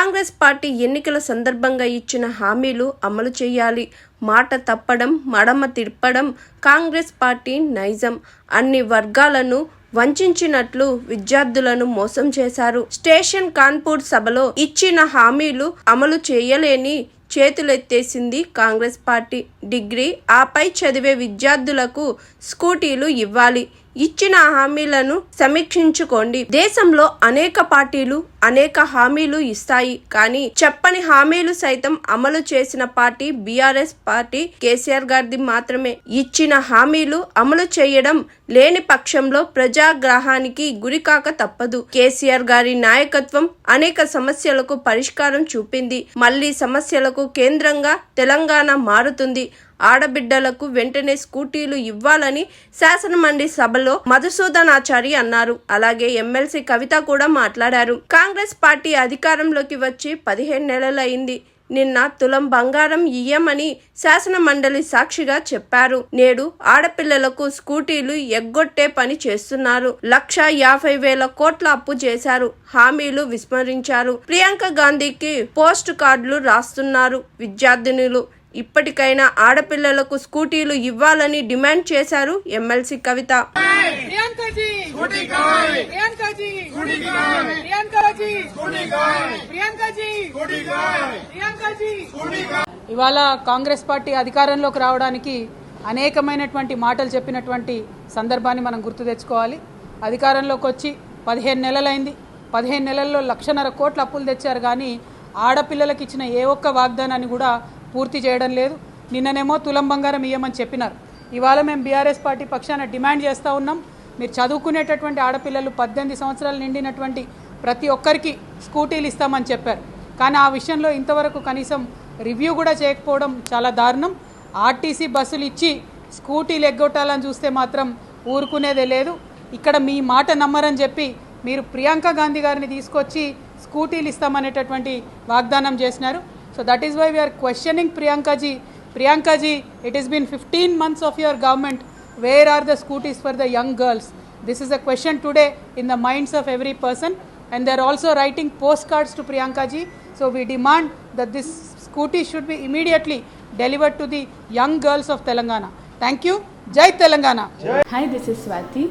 Congress party ఎన్నికల సందర్భంగా ఇచ్చిన హామీలు అమలు చేయాలి. మాట తప్పడం మడమ తిప్పడం కాంగ్రెస్ పార్టీ నైజం. అన్ని వర్గాలను వంచినట్లు విద్యార్థులను మోసం చేశారు. స్టేషన్ కాన్పూర్ సభలో ఇచ్చిన హామీలు అమలు చేయలేని చేతులెత్తేసింది కాంగ్రెస్ పార్టీ. డిగ్రీ ఆపై చదివే విద్యార్థులకు స్కూటీలు ఇవ్వాలి. ఇచ్చిన హామీలను సమీక్షించుకోండి. దేశంలో అనేక పార్టీలు అనేక హామీలు ఇస్తాయి. కానీ చెప్పని హామీలు సైతం అమలు చేసిన పార్టీ బీఆర్ఎస్ పార్టీ కేసీఆర్ గారిది మాత్రమే. ఇచ్చిన హామీలు అమలు చేయడం లేని పక్షంలో ప్రజాగ్రహానికి గురికాక తప్పదు. కేసీఆర్ గారి నాయకత్వం అనేక సమస్యలకు పరిష్కారం చూపింది. మళ్ళీ సమస్యలకు కేంద్రంగా తెలంగాణ మారుతుంది. ఆడబిడ్డలకు వెంటనే స్కూటీలు ఇవ్వాలని శాసనమండలి సభలో మధుసూదనాచారి అన్నారు. అలాగే ఎమ్మెల్సీ కవిత కూడా మాట్లాడారు. కాంగ్రెస్ పార్టీ అధికారంలోకి వచ్చి పదిహేను నెలలైంది నిన్న తులం బంగారం ఇయ్యమని శాసన మండలి సాక్షిగా చెప్పారు. నేడు ఆడపిల్లలకు స్కూటీలు ఎగ్గొట్టే పని చేస్తున్నారు. లక్ష యాభై వేల కోట్ల అప్పు చేశారు. హామీలు విస్మరించారు. ప్రియాంక గాంధీకి పోస్ట్ కార్డులు రాస్తున్నారు విద్యార్థినులు. ఇప్పటికైనా ఆడపిల్లలకు స్కూటీలు ఇవ్వాలని డిమాండ్ చేశారు ఎమ్మెల్సీ కవిత. ఇవాళ కాంగ్రెస్ పార్టీ అధికారంలోకి రావడానికి అనేకమైనటువంటి మాటలు చెప్పినటువంటి సందర్భాన్ని మనం గుర్తు తెచ్చుకోవాలి. అధికారంలోకి వచ్చి పదిహేను నెలలైంది. పదిహేను నెలల్లో లక్షన్నర కోట్ల అప్పులు తెచ్చారు. కానీ ఆడపిల్లలకు ఇచ్చిన ఏ ఒక్క వాగ్దానాన్ని కూడా పూర్తి చేయడం లేదు. నిన్ననేమో తులం బంగారం ఇయ్యమని చెప్పినారు. ఇవాళ మేము బీఆర్ఎస్ పార్టీ పక్షాన డిమాండ్ చేస్తూ ఉన్నాం. మీరు చదువుకునేటటువంటి ఆడపిల్లలు పద్దెనిమిది సంవత్సరాలు నిండినటువంటి ప్రతి ఒక్కరికి స్కూటీలు ఇస్తామని చెప్పారు. కానీ ఆ విషయంలో ఇంతవరకు కనీసం రివ్యూ కూడా చేయకపోవడం చాలా దారుణం. ఆర్టీసీ బస్సులు ఇచ్చి స్కూటీలు ఎగ్గొట్టాలని చూస్తే మాత్రం ఊరుకునేదే లేదు. ఇక్కడ మీ మాట నమ్మరని చెప్పి మీరు ప్రియాంక గాంధీ గారిని తీసుకొచ్చి స్కూటీలు ఇస్తామనేటటువంటి వాగ్దానం చేసినారు. So that is why we are questioning Priyanka ji. Priyanka ji, it has been 15 months of your government. Where are the scooters for the young girls? This is a question today in the minds of every person. And they are also writing postcards to Priyanka ji. So we demand that this scooty should be immediately delivered to the young girls of Telangana. Thank you. Jai Telangana. Jai. Hi, this is Swati.